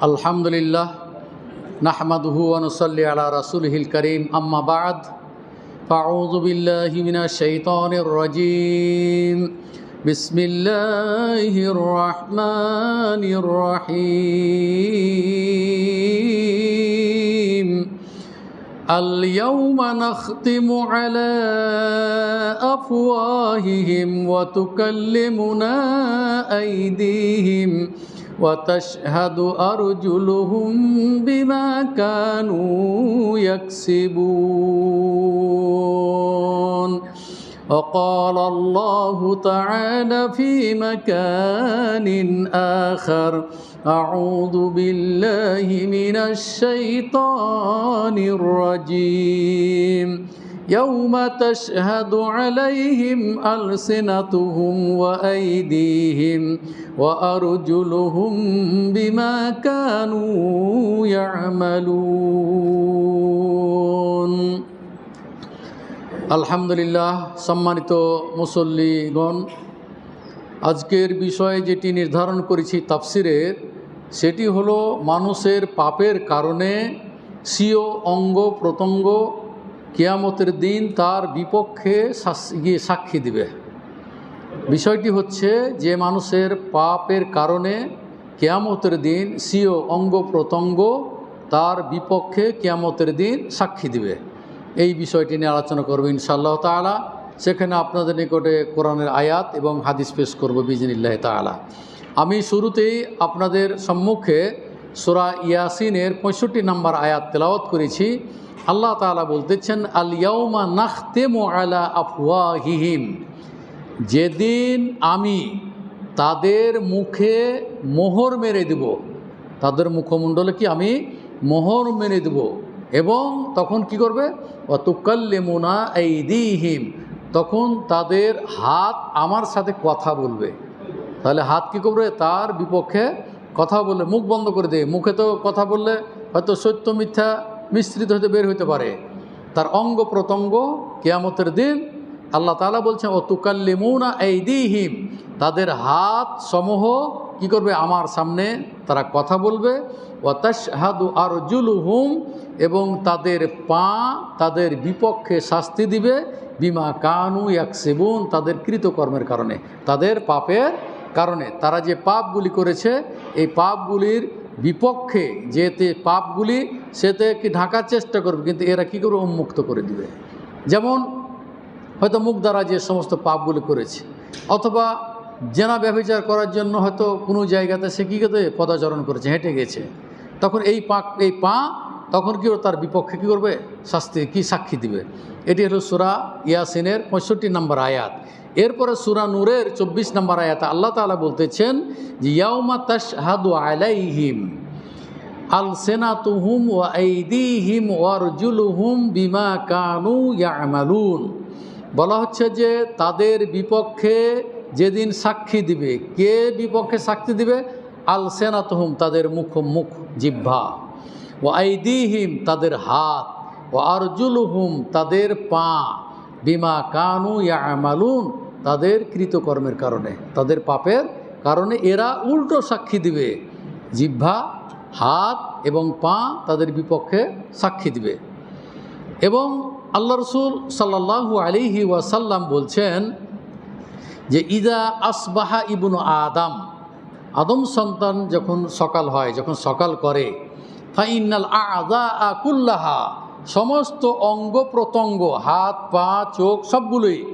আলহামদুলিল্লাহ নাহমাদুহু অনুসল্লি আলা রাসুলহিল করিম আম্মা বাদ فأعوذ بالله من الشيطان الرجيم بسم الله الرحمن الرحيم اليوم نختم على أفواههم وتكلمنا أيديهم وتشهد أرجلهم بما كانوا يكسبون. وقال الله تعالى في مكان آخر أعوذ بالله من الشيطان الرجيم. يوم تشهد عليهم ألسنتهم وأيديهم وأرجلهم بما كانوا يعملون আলহামদুলিল্লাহ সম্মানিত মুসল্লিগণ আজকের বিষয়ে যেটি নির্ধারণ করেছি তাফসিরের সেটি হলো মানুষের পাপের কারণে স্বীয় অঙ্গ প্রত্যঙ্গ কেয়ামতের দিন তার বিপক্ষে গিয়ে সাক্ষী দিবে। বিষয়টি হচ্ছে যে মানুষের পাপের কারণে কেয়ামতের দিন স্বীয় অঙ্গ প্রত্যঙ্গ তার বিপক্ষে কেয়ামতের দিন সাক্ষী দিবে। এই বিষয়টি নিয়ে আলোচনা করব ইনশাআল্লাহ তালা সেখানে আপনাদের নিকটে কোরআনের আয়াত এবং হাদিস পেশ করব বিজনিল্লাহ তালা আমি শুরুতেই আপনাদের সম্মুখে সোরা ইয়াসিনের পঁয়ষট্টি নম্বর আয়াত তেলাওয়াত করেছি। আল্লাহ তালা বলতেছেন আলিয়াউমা নাখতে আলা আফওয়াহিহিম। যেদিন আমি তাদের মুখে মোহর মেরে দেব, তাদের মুখমণ্ডলে কি আমি মোহর মেরে দেব? এবং তখন কি করবে? অতুকাল্লেমুনা এই দিহিম তখন তাদের হাত আমার সাথে কথা বলবে। তাহলে হাত কি করবে? তার বিপক্ষে কথা বললে মুখ বন্ধ করে দেবে মুখে তো কথা বললে হয়তো সত্য মিথ্যা মিশ্রিত হতে বের হতে পারে। তার অঙ্গ প্রত্যঙ্গ কেয়ামতের দিন আল্লাহ তালা বলছেন ও তুকাল্লিমুনা এই দিহিম তাদের হাত সমূহ কি করবে? আমার সামনে তারা কথা বলবে। ও তাসহাদু আর হুম এবং তাদের পা তাদের বিপক্ষে শাস্তি দিবে। বিমা কানু সেবুন তাদের কৃতকর্মের কারণে, তাদের পাপের কারণে। তারা যে পাপগুলি করেছে, এই পাপগুলির বিপক্ষে যেতে পাপগুলি সেতে কি ঢাকার চেষ্টা করবে, কিন্তু এরা কী করে উন্মুক্ত করে দিবে? যেমন, হয়তো মুখ দ্বারা যে সমস্ত পাপগুলি করেছে, অথবা জেনা ব্যবচার করার জন্য হয়তো কোনো জায়গাতে সে কী করতে, পদাচরণ করেছে, হেঁটে গেছে। তখন এই পা এই পা, তখন কি তার বিপক্ষে কী করবে? শাস্তি, কি সাক্ষী দিবে? এটি হলো সুরা ইয়াসিনের পঁয়ষট্টি নম্বর আয়াত। এরপরে সুরা নূরের চব্বিশ নম্বর আয়াত আল্লাহ তালা বলতেছেন যে, ইয়াউমা তাশহাদু আলাইহিম আল সেনাতুহুম ওয়া আইদিহিম ওয়ারজুলুহুম বিমা কানু ইয়ামালুন। বলা হচ্ছে যে, তাদের বিপক্ষে যেদিন সাক্ষী দিবে, কে বিপক্ষে সাক্ষী দিবে? আল সেনাতহুম তাদের মুখ মুখ জিহ্বা। ও আইদিহিম, তাদের হাত। ও আরজুলহুম, তাদের পা। বিমা কানু ইয়ামালুন, তাদের কৃতকর্মের কারণে, তাদের পাপের কারণে এরা উল্টো সাক্ষী দিবে। জিহ্বা, হাত এবং পা তাদের বিপক্ষে সাক্ষী দিবে। এবং আল্লাহ রসুল সাল্লাহু আলিহি ওয়াসাল্লাম বলছেন যে, ইদা আসবাহা ইবনু আদম। আদম সন্তান যখন সকাল হয়, যখন সকাল করে, ফাইনাল আদা আকুল্লাহা সমস্ত অঙ্গ প্রত্যঙ্গ, হাত, পা, চোখ, সবগুলোই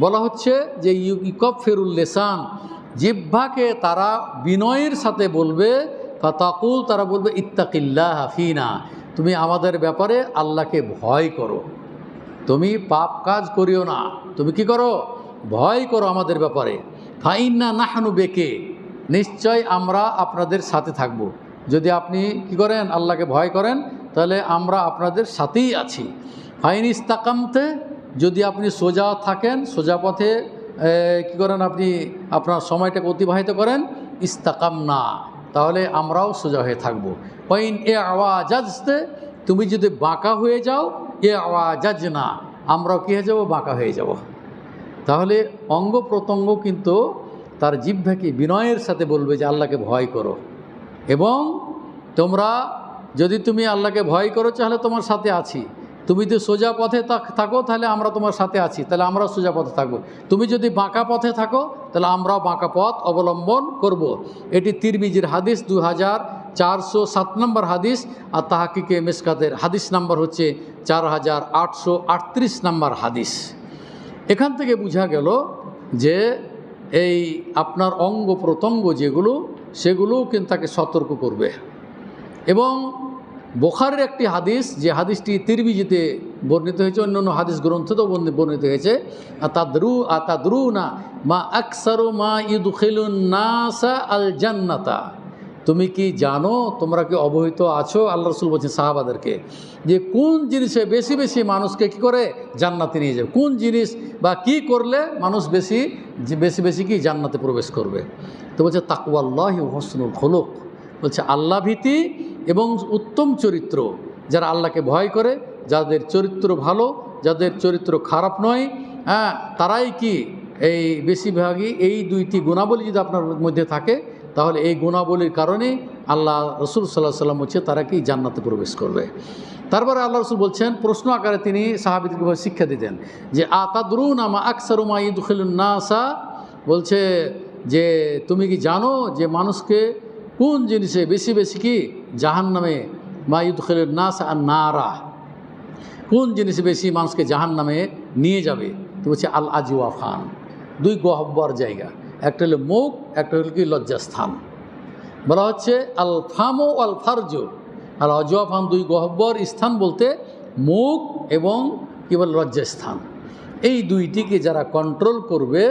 বলা হচ্ছে যে ইকব ফেরুল্লেসান জিহ্বাকে তারা বিনয়ের সাথে বলবে, ফাতাকুল, তারা বলবে ইত্তাকিল্লা হাফিনা তুমি আমাদের ব্যাপারে আল্লাহকে ভয় করো। তুমি পাপ কাজ করিও না। তুমি কি করো? ভয় করো আমাদের ব্যাপারে। ফাইন্না নাহানু বেকে, নিশ্চয় আমরা আপনাদের সাথে থাকব। যদি আপনি কি করেন, আল্লাহকে ভয় করেন, তাহলে আমরা আপনাদের সাথেই আছি। ফাইন ইস্তাকামতে যদি আপনি সোজা থাকেন, সোজা পথে কি করেন আপনি, আপনার সময়টাকে অতিবাহিত করেন ইস্তাকাম না তাহলে আমরাও সোজা হয়ে থাকব। পয়েন এ আওয়াজাজতে, তুমি যদি বাঁকা হয়ে যাও, এ আওয়াজাজ না আমরাও কী হয়ে যাব? বাঁকা হয়ে যাব। তাহলে অঙ্গ প্রত্যঙ্গ কিন্তু তার জিভ্যাকে বিনয়ের সাথে বলবে যে, আল্লাহকে ভয় করো। এবং তোমরা যদি তুমি আল্লাহকে ভয় করো, তাহলে তোমার সাথে আছি। তুমি যদি সোজা পথে থাক- তাহলে আমরা তোমার সাথে আছি। তাহলে আমরা সোজা পথে থাকব। তুমি যদি বাঁকা পথে থাকো, তাহলে আমরাও বাঁকা পথ অবলম্বন করব। এটি তিরমিজির হাদিস দু হাজার চারশো সাত নম্বর হাদিস, আর তাহাকিকে মেসকাতের হাদিস নাম্বার হচ্ছে চার হাজার আটশো আটত্রিশ নম্বর হাদিস। এখান থেকে বোঝা গেল যে এই আপনার অঙ্গ প্রত্যঙ্গ যেগুলো সেগুলোও কিন্তু তাকে সতর্ক করবে। এবং বোখারের একটি হাদিস, যে হাদিসটি তিরবিজিতে বর্ণিত হয়েছে অন্য অন্য হাদিস গ্রন্থতেও বর্ণি- বর্ণিত হয়েছে, আতাদ্রু আতাদ্রু না মা আকসারু মা ইদুখিলুন নাসা আল জান্নাতা। তুমি কি জানো? তোমরা কি অবহিত আছো? আল্লাহ রসুল বলছেন সাহাবাদেরকে যে কোন জিনিসে বেশি বেশি মানুষকে কি করে? জান্নাতে নিয়ে যাবে। কোন জিনিস বা কি করলে মানুষ বেশি বেশি বেশি কি? জান্নাতে প্রবেশ করবে। তো বলছে তাকুয়াল্লাহ হসনুল খোলক। বলছে আল্লাহ ভীতি এবং উত্তম চরিত্র যারা আল্লাহকে ভয় করে, যাদের চরিত্র ভালো, যাদের চরিত্র খারাপ নয় হ্যাঁ তারাই কি এই বেশিরভাগই এই দুইটি গুণাবলী যদি আপনার মধ্যে থাকে তাহলে এই গুণাবলীর কারণে আল্লাহ রসুল সাল্লাহ সাল্লাম হচ্ছে তারা কি জান্নাতে প্রবেশ করবে। তারপরে আল্লাহ রসুল বলছেন, প্রশ্ন আকারে তিনি সাহাবিদকে শিক্ষা দিতেন যে, আতাদরুন আমা আকসারুমা ইদুখিলুন নাসা? বলছে যে, তুমি কি জানো যে মানুষকে কোন জিনিসে বেশি বেশি কি? জাহান নামে মায়ুদ খেলের নাস আর নারা। কোন জিনিসে বেশি মানুষকে জাহান নামে নিয়ে যাবে? তো বলছে আল আজুয়া খান। দুই গহব্বর জায়গা। একটা হলো মুখ, একটা হলো কি লজ্জাস্থান। বলা হচ্ছে আল ফামো আল ফারজো আর অজুয়া ফান দুই গহব্বর স্থান বলতে মুখ এবং কী বলে লজ্জাস্থান। এই দুইটিকে যারা কন্ট্রোল করবে,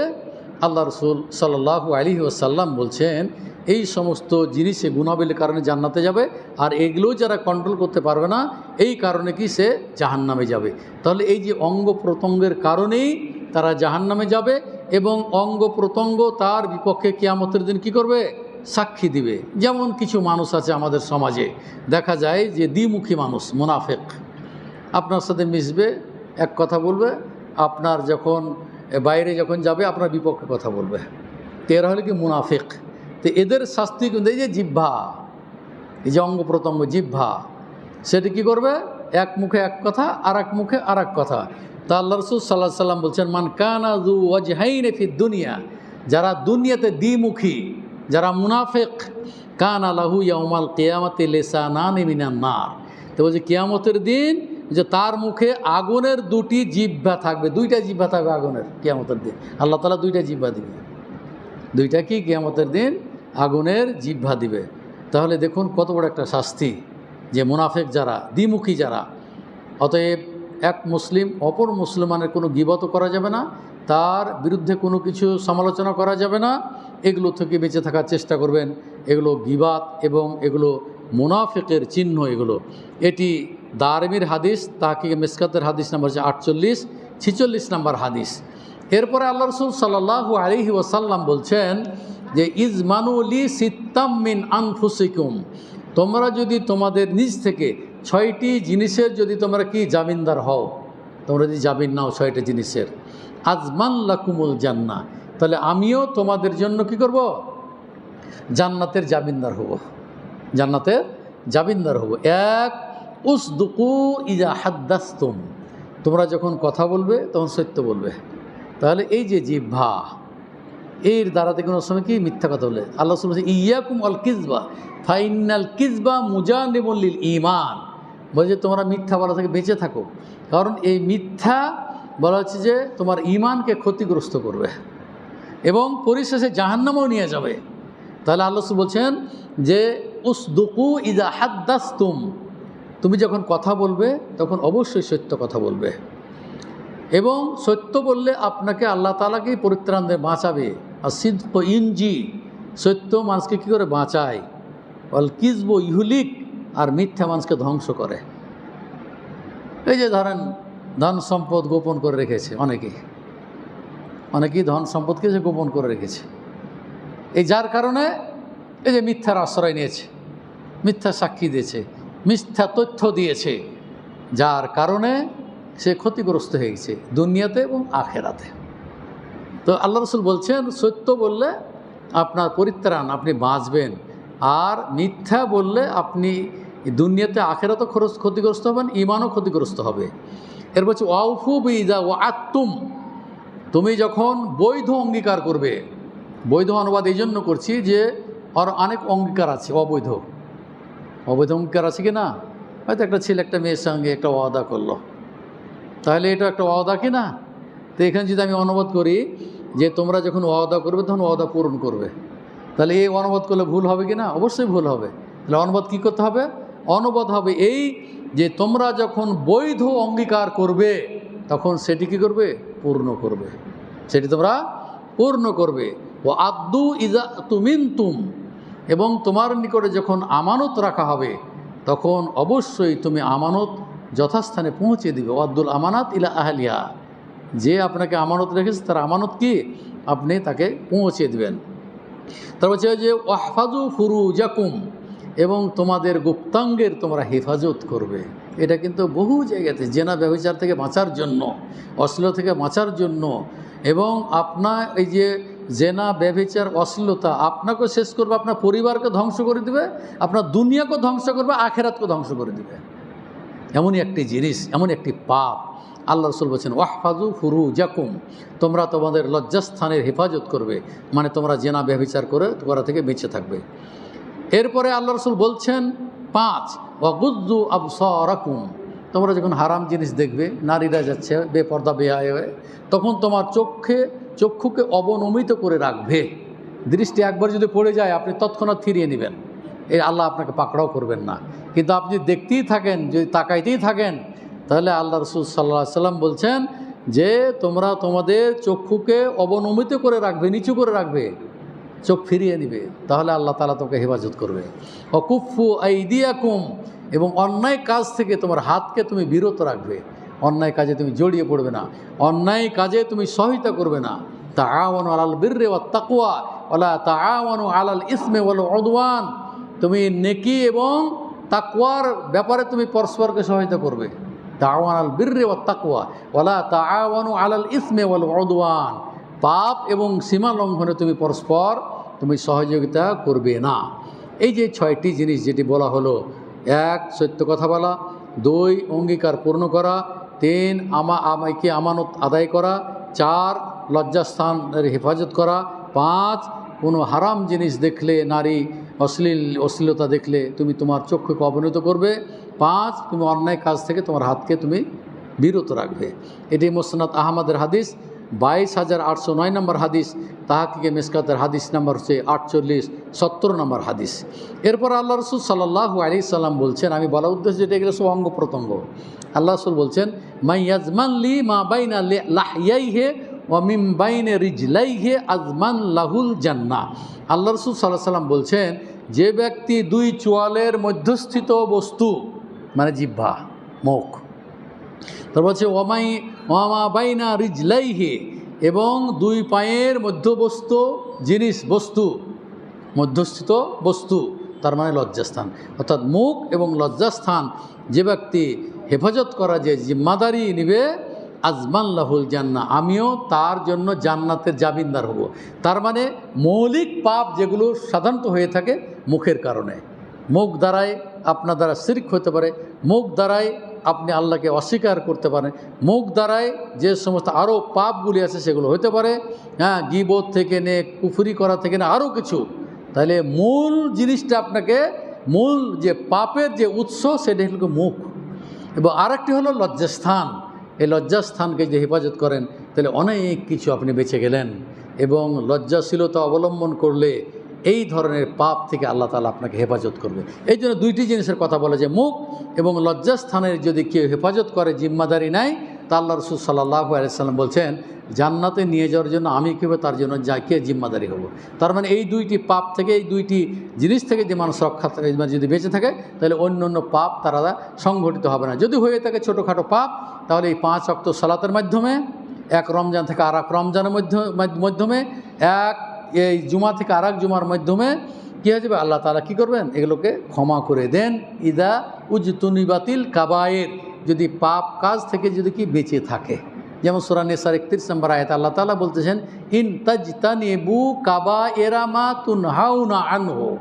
আল্লাহ রসুল সাল্লাহ আলী ওসাল্লাম বলছেন, এই সমস্ত জিনিসে গুণাবলীর কারণে জান্নাতে যাবে, আর এগুলো যারা কন্ট্রোল করতে পারবে না, এই কারণে কি সে জাহান্নামে যাবে। তাহলে এই যে অঙ্গ প্রত্যঙ্গের কারণেই তারা জাহান্নামে যাবে এবং অঙ্গ প্রত্যঙ্গ তার বিপক্ষে কেয়ামতের দিন কি করবে? সাক্ষী দিবে। যেমন কিছু মানুষ আছে আমাদের সমাজে। দেখা যায় যে দ্বিমুখী মানুষ, মুনাফেক। আপনার সাথে মিশবে, এক কথা বলবে, আপনার যখন বাইরে যখন যাবে, আপনার বিপক্ষে কথা বলবে। তো এরা হলে কি মুনাফিক। তো এদের শাস্তি কিন্তু এই যে জিহ্বা, এই যে অঙ্গ প্রত্যঙ্গ জিহ্বা, সেটি কি করবে? এক মুখে এক কথা আর এক মুখে আর এক কথা। তা আল্লাহ রসুল সাল্লাহ সাল্লাম বলছেন, মান কানা দু ওয়াজহাইন ফি দুনিয়া যারা দুনিয়াতে দ্বিমুখী, যারা মুনাফেক, কান আলাহু ইয়ামাল কেয়ামতে লেসা না নেমিনান না তো বলছে, কেয়ামতের দিন যে তার মুখে আগুনের দুটি জিহ্বা থাকবে, দুইটা জিহ্বা থাকবে আগুনের কেয়ামতের দিন। আল্লাহ তালা দুইটা জিহ্বা দিবে। দুইটা কি? কেয়ামতের দিন আগুনের জিহ্বা দিবে। তাহলে দেখুন কত বড় একটা শাস্তি যে মুনাফেক যারা, দ্বিমুখী যারা, অতএব এক মুসলিম অপর মুসলমানের কোনো গিবত করা যাবে না, তার বিরুদ্ধে কোনো কিছু সমালোচনা করা যাবে না, এগুলো থেকে বেঁচে থাকার চেষ্টা করবেন। এগুলো গিবাত এবং এগুলো মুনাফেকের চিহ্ন এগুলো। এটি দারমির হাদিস তাকে মেসকাতের হাদিস নাম্বার হচ্ছে আটচল্লিশ, ছিচল্লিশ নাম্বার হাদিস। এরপরে আল্লাহ রসুল সাল্লাহ আলহি ওয়াসাল্লাম বলছেন যে ইজমানুলি সিত্তাম্মিন আনফুসিকুম। তোমরা যদি তোমাদের নিজ থেকে ছয়টি জিনিসের যদি তোমরা কি জামিনদার হও, তোমরা যদি জামিন নাও ছয়টি জিনিসের, আজমান লাকুমুল জান্না তাহলে আমিও তোমাদের জন্য কি করব? জান্নাতের জামিনদার হব। জান্নাতের জামিনদার হব। এক উস দুকু ইজা হাদ্দাস্তুম। তোমরা যখন কথা বলবে, তখন সত্য বলবে। তাহলে এই যে জিভা এর দ্বারাতে কোনো সময় কি মিথ্যা কথা বলে? আল্লাহ ইয়াকুম আল কিজবা ফাইনাল কিজবা মুজানিমুল্লিল ইমান বলছে তোমরা মিথ্যা বলা থেকে বেঁচে থাকো। কারণ এই মিথ্যা বলা হচ্ছে যে তোমার ইমানকে ক্ষতিগ্রস্ত করবে এবং পরিশেষে জাহান্নামেও নিয়ে যাবে। তাহলে আল্লাহ বলছেন যে উস দুকু ইজা হাদ্দাস্তুম। তুমি যখন কথা বলবে, তখন অবশ্যই সত্য কথা বলবে। এবং সত্য বললে আপনাকে আল্লাহ তালাকেই পরিত্রাণ দিয়ে বাঁচাবে। আর সিদ্ধ ইনজি, সত্য মানুষকে কী করে বাঁচায়? অল কিসব ইহুলিক আর মিথ্যা মানুষকে ধ্বংস করে। এই যে ধরেন, ধন সম্পদ গোপন করে রেখেছে অনেকেই অনেকেই ধন সম্পদকে যে গোপন করে রেখেছে। এই যার কারণে এই যে মিথ্যার আশ্রয় নিয়েছে, মিথ্যা সাক্ষী দিয়েছে, মিথ্যা তথ্য দিয়েছে, যার কারণে সে ক্ষতিগ্রস্ত হয়ে গেছে দুনিয়াতে এবং আখেরাতে। তো আল্লাহ রসুল বলছেন, সত্য বললে আপনার পরিত্রাণ, আপনি বাঁচবেন। আর মিথ্যা বললে আপনি দুনিয়াতে আখেরাতও খরচ ক্ষতিগ্রস্ত হবেন ইমানও ক্ষতিগ্রস্ত হবে। এর বলছে, ওয়াউফু বিজা ও আত্তুম। তুমি যখন বৈধ অঙ্গীকার করবে, বৈধ অনুবাদ এই জন্য করছি যে, আর অনেক অঙ্গীকার আছে, অবৈধ। অবৈধ অঙ্গীকার আছে কি না? হয়তো একটা ছেলে, একটা মেয়ের সঙ্গে একটা ওয়াদা করল। তাহলে এটা একটা ওয়াদা কি না? তো এখানে যদি আমি অনুবাদ করি যে, তোমরা যখন ওয়াদা করবে, তখন ওয়াদা পূরণ করবে। তাহলে এই অনুবাদ করলে ভুল হবে কি না? অবশ্যই ভুল হবে। তাহলে অনুবাদ কী করতে হবে? অনুবাদ হবে এই যে তোমরা যখন বৈধ অঙ্গীকার করবে, তখন সেটি কী করবে? পূর্ণ করবে। সেটি তোমরা পূর্ণ করবে। ও আব্দু ইজা তুমিন তুম এবং তোমার নিকটে যখন আমানত রাখা হবে, তখন অবশ্যই তুমি আমানত যথাস্থানে পৌঁছে দিবে। ও আব্দুল আমানাত ইলা আহলিয়া যে আপনাকে আমানত রেখেছে, তার আমানত কি? আপনি তাকে পৌঁছে দিবেন। তারপর হচ্ছে যে, ওয়াহফাজু ফুরু জাকুম এবং তোমাদের গুপ্তাঙ্গের তোমরা হেফাজত করবে। এটা কিন্তু বহু জায়গাতে জেনা ব্যবচার থেকে বাঁচার জন্য অশ্লীল থেকে বাঁচার জন্য এবং আপনার এই যে জেনা ব্যবচার অশ্লীলতা আপনাকেও শেষ করবে, আপনার পরিবারকে ধ্বংস করে দিবে, আপনার দুনিয়াকে ধ্বংস করবে আখেরাতকে ধ্বংস করে দিবে। এমনই একটি জিনিস এমন একটি পাপ। আল্লাহ রসুল বলছেন ওয়াহফাজু ফুরু জাকুম তোমরা তোমাদের লজ্জাস্থানের হেফাজত করবে মানে তোমরা জেনা ব্যবচার করে করা থেকে বেঁচে থাকবে। এরপরে আল্লাহ রসুল বলছেন, পাঁচ, ওয়াগুদ্দু আবসরাকুম। তোমরা যখন হারাম জিনিস দেখবে, নারীরা যাচ্ছে বেপর্দা, বেহায় হয়ে, তখন তোমার চোখে, চক্ষুকে অবনমিত করে রাখবে। দৃষ্টি একবার যদি পড়ে যায়, আপনি তৎক্ষণাৎ ফিরিয়ে নেবেন। এই আল্লাহ আপনাকে পাকড়াও করবেন না। কিন্তু আপনি দেখতেই থাকেন, যদি তাকাইতেই থাকেন, তাহলে আল্লাহ রসুল সাল্লাহ সাল্লাম বলছেন যে, তোমরা তোমাদের চক্ষুকে অবনমিত করে রাখবে, নিচু করে রাখবে। চোখ ফিরিয়ে নিবে, তাহলে আল্লাহ তালা তোকে হেফাজত করবে। অকুফু আইদিয়াকুম, এবং অন্যায় কাজ থেকে তোমার হাতকে তুমি বিরত রাখবে। অন্যায় কাজে তুমি জড়িয়ে পড়বে না, অন্যায় কাজে তুমি সহায়তা করবে না। তা আওয়ানু আলাল বীর্রে ও তাকুয়া ওলা তা আওয়ানু আলাল ইসমে বল অদওয়ান তুমি নেকি এবং তাকুয়ার ব্যাপারে তুমি পরস্পরকে সহায়তা করবে। তাওয়ান আল বীর্রে ও তাকুয়া ওলা তা আওয়ানু আলাল ইসমে বল অদওয়ান পাপ এবং সীমা লঙ্ঘনে তুমি পরস্পর তুমি সহযোগিতা করবে না। এই যে ছয়টি জিনিস যেটি বলা হলো, এক, সত্য কথা বলা, দুই, অঙ্গীকার পূর্ণ করা, তিন, আমা, আমাকে আমানত আদায় করা, চার, লজ্জাস্থানের হেফাজত করা, পাঁচ, কোনো হারাম জিনিস দেখলে, নারী অশ্লীল, অশ্লীলতা দেখলে তুমি তোমার চক্ষুকে অবনত করবে, পাঁচ, তুমি অন্যায় কাজ থেকে তোমার হাতকে তুমি বিরত রাখবে। এটি মোসনাদ আহমদের হাদিস। বাইশ হাজার আটশো নয় নম্বর হাদিস, তাহাকিকে মেসকাতের হাদিস নাম্বার হচ্ছে আটচল্লিশ, সত্তর নম্বর হাদিস। এরপর আল্লাহ রসুল সাল্লাহু আলি সাল্লাম বলছেন, আমি বলা উদ্দেশ্য যেটা এগুলো সব অঙ্গ প্রত্যঙ্গ আল্লাহ রসুল বলছেন মাই ইয়াজমান লি মা বাইনা হে ও মিম বাইনে রিজলাই হে আজমান লাহুল জান্না আল্লাহ রসুল সাল্লাহ সাল্লাম বলছেন, যে ব্যক্তি দুই চোয়ালের মধ্যস্থিত বস্তু মানে জিহ্বা, মুখ তারপর হচ্ছে ওমাই ওয়ামা বাইনা রিজলাইহে এবং দুই পায়ের মধ্যবস্ত জিনিস, বস্তু, মধ্যস্থিত বস্তু, তার মানে লজ্জাস্থান। অর্থাৎ মুখ এবং লজ্জাস্থান, যে ব্যক্তি হেফাজত করা যে জিম্মাদারি নিবে, আজমান লাহুল জান্না আমিও তার জন্য জান্নাতের জামিনদার হব। তার মানে মৌলিক পাপ যেগুলো সাধারণত হয়ে থাকে মুখের কারণে। মুখ দ্বারায় আপনার দ্বারা শির্ক হতে পারে। মুখ দ্বারায় আপনি আল্লাহকে অস্বীকার করতে পারেন। মুখ দ্বারায় যে সমস্ত আরও পাপগুলি আছে সেগুলো হতে পারে। হ্যাঁ গিবোধ থেকে নে কুফুরি করা থেকে না আরও কিছু। তাহলে মূল জিনিসটা আপনাকে, মূল যে পাপের যে উৎস সেটা হলো মুখ। এবং আরেকটি হলো লজ্জাস্থান। এই লজ্জাস্থানকে যে হেফাজত করেন তাহলে অনেক কিছু আপনি বেঁচে গেলেন। এবং লজ্জাশীলতা অবলম্বন করলে এই ধরনের পাপ থেকে আল্লাহ তালা আপনাকে হেফাজত করবে। এই জন্য দুইটি জিনিসের কথা বলে যে, মুখ এবং লজ্জাস্থানের যদি কেউ হেফাজত করে, জিম্মাদারি নেয় তা আল্লাহ রসুল সাল্লাহ আলাইসাল্লাম বলছেন, জান্নাতে নিয়ে যাওয়ার জন্য আমি কীভাবে তার জন্য যা কে জিম্মাদারি হব। তার মানে এই দুইটি পাপ থেকে, এই দুইটি জিনিস থেকে যে মানুষ রক্ষা থাকে মানে যদি বেঁচে থাকে, তাহলে অন্য অন্য পাপ তারা সংঘটিত হবে না। যদি হয়ে থাকে ছোটোখাটো পাপ, তাহলে এই পাঁচ অক্ত সালাতের মাধ্যমে, এক রমজান থেকে আর এক রমজানের মাধ্যমে, এক এই জুমা থেকে আর জুমার মাধ্যমে কী হয়ে যাবে? আল্লাহ তালা কী করবেন? এগুলোকে ক্ষমা করে দেন। ইদা উজতুনিবাতিল কাবায়ের। যদি পাপ কাজ থেকে যদি কি বেঁচে থাকে। যেমন সুরা নেসার একত্রিশ নম্বর আয়ত আল্লাহ তালা বলতেছেন, ইন তাজতানেবু কাবা এরামা তুন হাউনা আনহো।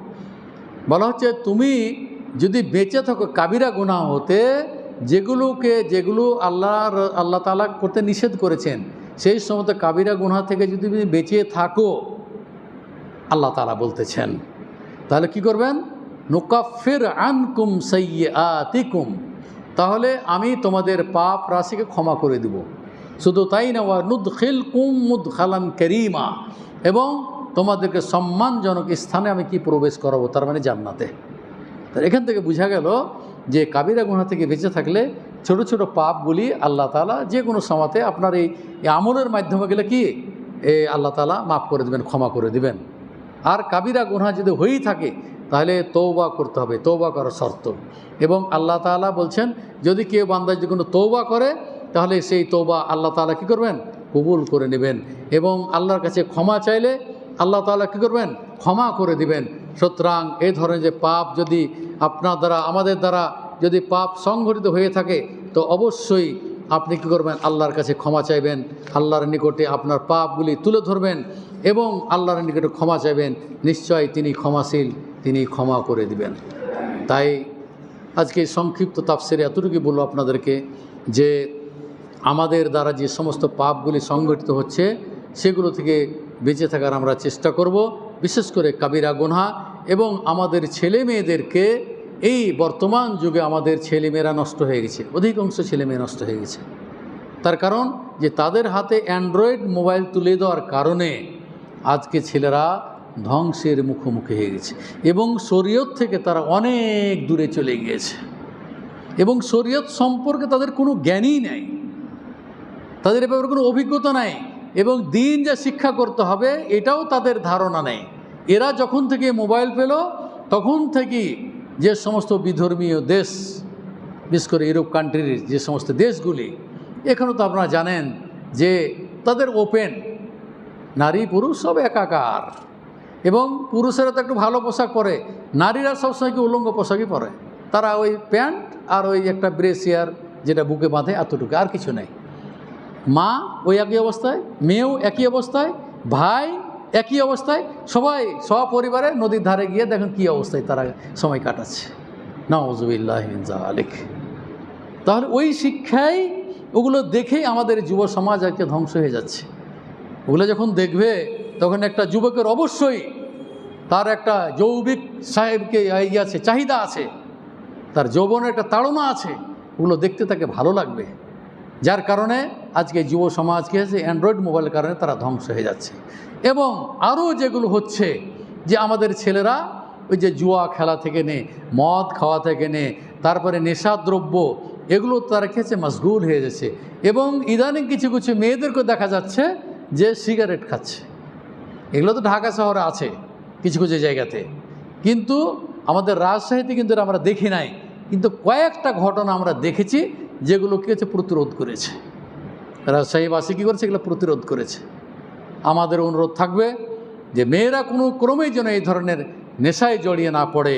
বলা হচ্ছে, তুমি যদি বেঁচে থাকো, কাবিরা গুনাহ হতে, যেগুলোকে, যেগুলো আল্লাহ আল্লাহ তালা করতে নিষেধ করেছেন, সেই সমস্ত কাবিরা গুনাহ থেকে যদি বেঁচে থাকো আল্লাহ তালা বলতেছেন, তাহলে কি করবেন? নুকাফির আনকুম সৈয়ে আতিকুম তাহলে আমি তোমাদের পাপ রাশিকে ক্ষমা করে দেব। শুধু তাই না, ওয়া নুদ খিল কুম মুদ খালান করিমা, এবং তোমাদেরকে সম্মানজনক স্থানে আমি কি প্রবেশ করাবো? তার মানে জান্নাতে। তার এখান থেকে বোঝা গেল যে কাবিরা গুণা থেকে বেঁচে থাকলে ছোট ছোট পাপগুলি আল্লাহ তালা যে কোনো সমাতে আপনার এই আমলের মাধ্যমে গেলে কি? এ আল্লাহ তালা মাফ করে দেবেন, ক্ষমা করে দিবেন। আর কাবিরা গুনহা যদি হয়েই থাকে, তাহলে তৌবা করতে হবে তৌবা করার শর্ত। এবং আল্লাহ তাআলা বলছেন, যদি কেউ বান্দা যদি কোনো তৌবা করে, তাহলে সেই তৌবা আল্লাহ তাআলা কী করবেন? কবুল করে নেবেন। এবং আল্লাহর কাছে ক্ষমা চাইলে আল্লাহ তাআলা কী করবেন? ক্ষমা করে দিবেন। সুতরাং এই ধরনের যে পাপ যদি আপনার দ্বারা, আমাদের দ্বারা যদি পাপ সংঘটিত হয়ে থাকে, তো অবশ্যই আপনি কী করবেন? আল্লাহর কাছে ক্ষমা চাইবেন। আল্লাহর নিকটে আপনার পাপগুলি তুলে ধরবেন এবং আল্লাহর নিকটে ক্ষমা চাইবেন। নিশ্চয় তিনি ক্ষমাশীল, তিনি ক্ষমা করে দিবেন। তাই আজকে সংক্ষিপ্ত তাপসেরে এতটুকু বলব আপনাদেরকে যে আমাদের দ্বারা যে সমস্ত পাপগুলি সংগঠিত হচ্ছে, সেগুলো থেকে বেঁচে থাকার আমরা চেষ্টা করব। বিশেষ করে কাবিরা গুনহা এবং আমাদের ছেলে মেয়েদেরকে এই বর্তমান যুগে আমাদের ছেলেমেয়েরা নষ্ট হয়ে গেছে, অধিকাংশ ছেলেমেয়ে নষ্ট হয়ে গেছে। তার কারণ যে তাদের হাতে অ্যান্ড্রয়েড মোবাইল তুলে দেওয়ার কারণে আজকে ছেলেরা ধ্বংসের মুখোমুখি হয়ে গেছে এবং শরীয়ত থেকে তারা অনেক দূরে চলে গিয়েছে। এবং শরীয়ত সম্পর্কে তাদের কোনো জ্ঞানই নেই, তাদের ব্যাপারে কোনো অভিজ্ঞতা নাই এবং দিন যা শিক্ষা করতে হবে এটাও তাদের ধারণা নেই। এরা যখন থেকে মোবাইল পেল, তখন থেকেই যে সমস্ত বিধর্মীয় দেশ, বিশেষ করে ইউরোপ কান্ট্রির যে সমস্ত দেশগুলি, এখানেও তো আপনারা জানেন যে তাদের ওপেন নারী, পুরুষ সব একাকার। এবং পুরুষেরা তো একটু ভালো পোশাক পরে, নারীরা সবসময় কি উলঙ্গ পোশাকই পরে। তারা ওই প্যান্ট আর ওই একটা ব্রেসিয়ার যেটা বুকে বাঁধে এতটুকু, আর কিছু নেই। মা ওই একই অবস্থায়, মেয়েও একই অবস্থায়, ভাই একই অবস্থায় সবাই সপরিবারে নদীর ধারে গিয়ে দেখেন কী অবস্থায় তারা সময় কাটাচ্ছে। নওয়াজবিল্লাহ আলিক তাহলে ওই শিক্ষাই, ওগুলো দেখেই আমাদের যুব সমাজ আজকে ধ্বংস হয়ে যাচ্ছে। ওগুলো যখন দেখবে, তখন একটা যুবকের অবশ্যই তার একটা যৌবিক সাহেবকে আছে, চাহিদা আছে। তার যৌবনের একটা তাড়না আছে। ওগুলো দেখতে তাকে ভালো লাগবে। যার কারণে আজকে যুব সমাজ কী হয়েছে? অ্যান্ড্রয়েড মোবাইলের কারণে তারা ধ্বংস হয়ে যাচ্ছে। এবং আরও যেগুলো হচ্ছে যে আমাদের ছেলেরা ওই যে জুয়া খেলা থেকে নে, মদ খাওয়া থেকে নে, তারপরে নেশাদ্রব্য, এগুলো তারা খেয়েছে মশগুল হয়ে যাচ্ছে। এবং ইদানিং কিছু কিছু মেয়েদেরকে দেখা যাচ্ছে যে সিগারেট খাচ্ছে। এগুলো তো ঢাকা শহরে আছে কিছু কিছু জায়গাতে। কিন্তু আমাদের রাজশাহীতে কিন্তু আমরা দেখি নাই। কিন্তু কয়েকটা ঘটনা আমরা দেখেছি যেগুলো কী হচ্ছে প্রতিরোধ করেছে। রাজশাহীবাসী কী করেছে? এগুলো প্রতিরোধ করেছে। আমাদের অনুরোধ থাকবে যে মেয়েরা কোনো ক্রমেই যেন এই ধরনের নেশায় জড়িয়ে না পড়ে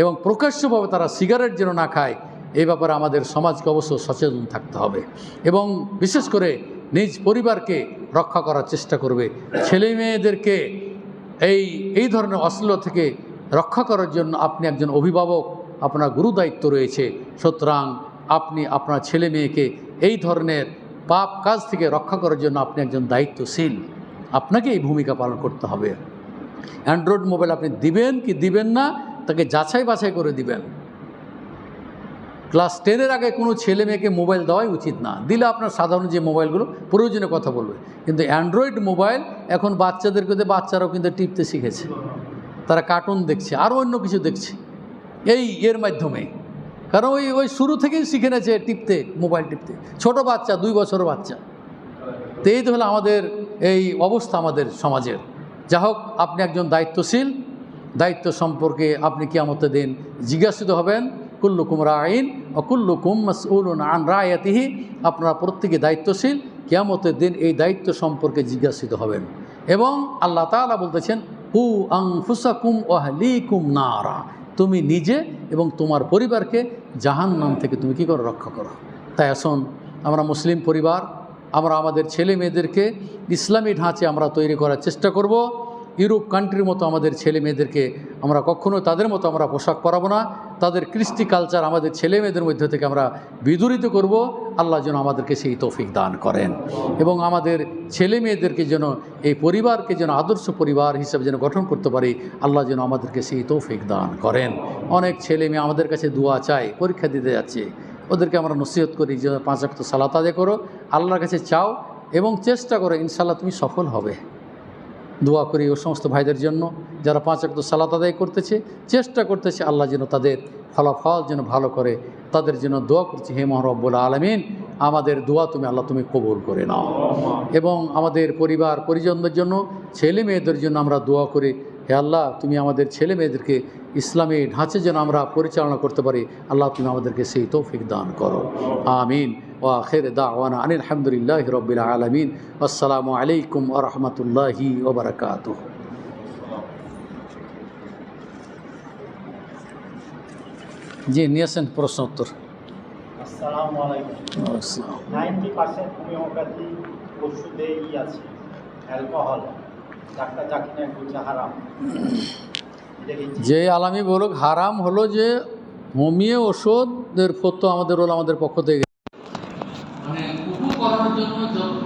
এবং প্রকাশ্যভাবে তারা সিগারেট যেন না খায়, এই ব্যাপারে আমাদের সমাজকে অবশ্য সচেতন থাকতে হবে এবং বিশেষ করে নিজ পরিবারকে রক্ষা করার চেষ্টা করবে। ছেলে মেয়েদেরকে এই এই ধরনের অশ্লীল থেকে রক্ষা করার জন্য আপনি একজন অভিভাবক, আপনার গুরু দায়িত্ব রয়েছে। সুতরাং আপনি আপনার ছেলে মেয়েকে এই ধরনের পাপ কাজ থেকে রক্ষা করার জন্য আপনি একজন দায়িত্বশীল। আপনাকে এই ভূমিকা পালন করতে হবে। অ্যান্ড্রয়েড মোবাইল আপনি দিবেন কি দিবেন না, তাকে যাচাই বাছাই করে দিবেন। ক্লাস টেনের আগে কোনো ছেলে মেয়েকে মোবাইল দেওয়াই উচিত না। দিলে আপনার সাধারণ যে মোবাইলগুলো প্রয়োজনে কথা বলবে। কিন্তু অ্যান্ড্রয়েড মোবাইল এখন বাচ্চাদেরকে বাচ্চারাও কিন্তু টিপতে শিখেছে। তারা কার্টুন দেখছে, আরও অন্য কিছু দেখছে। এই এর মাধ্যমে। কারণ ওই ওই শুরু থেকেই শিখে নেছে টিপতে, মোবাইল টিপতে। ছোট বাচ্চা, দুই বছর বাচ্চা। তো এই তো হলো আমাদের এই অবস্থা আমাদের সমাজের। যা হোক, আপনি একজন দায়িত্বশীল, দায়িত্ব সম্পর্কে আপনি কিয়ামতের দিন জিজ্ঞাসিত হবেন, কুল্লুকুম রাইন ও কুল্লুকুম মাসউলুন আন রায়াতিহি আপনারা প্রত্যেকে দায়িত্বশীল, কিয়ামতের দিন এই দায়িত্ব সম্পর্কে জিজ্ঞাসিত হবেন। এবং আল্লাহ তাআলা বলতেছেন হু আং ফুসাকুম ওয়াহলিকুম নারা। তুমি নিজে এবং তোমার পরিবারকে জাহান নাম থেকে তুমি কী করে? রক্ষা করো। তাই আসুন, আমরা মুসলিম পরিবার, আমরা আমাদের ছেলে মেয়েদেরকে ইসলামী ঢাঁচে আমরা তৈরি করার চেষ্টা করব। ইউরোপ কান্ট্রির মতো আমাদের ছেলে মেয়েদেরকে আমরা কখনো তাদের মতো আমরা পোশাক পরাবো না। তাদের কৃষ্টি কালচার আমাদের ছেলে মেয়েদের মধ্যে থেকে আমরা বিদূরিত করব। আল্লাহ যেন আমাদেরকে সেই তৌফিক দান করেন। এবং আমাদের ছেলে মেয়েদেরকে যেন এই পরিবারকে যেন আদর্শ পরিবার হিসেবে যেন গঠন করতে পারি, আল্লাহ যেন আমাদেরকে সেই তৌফিক দান করেন। অনেক ছেলে মেয়ে আমাদের কাছে দোয়া চায়, পরীক্ষা দিতে যাচ্ছে। ওদেরকে আমরা নসিহত করি যে পাঁচ অক্ত সালাত আদায় করো, আল্লাহর কাছে চাও এবং চেষ্টা করো ইনশাল্লাহ তুমি সফল হবে। দোয়া করি ও সমস্ত ভাইদের জন্য, যারা পাঁচ অক্ত সালাত আদায় করতেছে, চেষ্টা করতেছে আল্লাহ যেন তাদের ফলাফল যেন ভালো করে, তাদের জন্য দোয়া করছি, হে মহরব্বুল আলমিন, আমাদের দোয়া তুমি আল্লাহ তুমি কবুল করে নাও। এবং আমাদের পরিবার, পরিজনদের জন্য, ছেলে মেয়েদের জন্য আমরা দোয়া করি, হে আল্লাহ তুমি আমাদের ছেলে মেয়েদেরকে ইসলামী ঢাঁচে যেন আমরা পরিচালনা করতে পারি, আল্লাহ তুমি আমাদেরকে সেই তৌফিক দান করো। আমিন। ও আখের দাওয়ানা আনিল আলহামদুলিল্লাহ রবিল আলমিন। আসসালামু আলাইকুম আ রহমতুল্লাহি ওবরাকাত জি নিয়েছেন প্রশ্ন উত্তর? যে আলামী বলুক হারাম হলো যে হোমিও ওষুধের ফতো আমাদের হলো আমাদের পক্ষ থেকে করানোর জন্য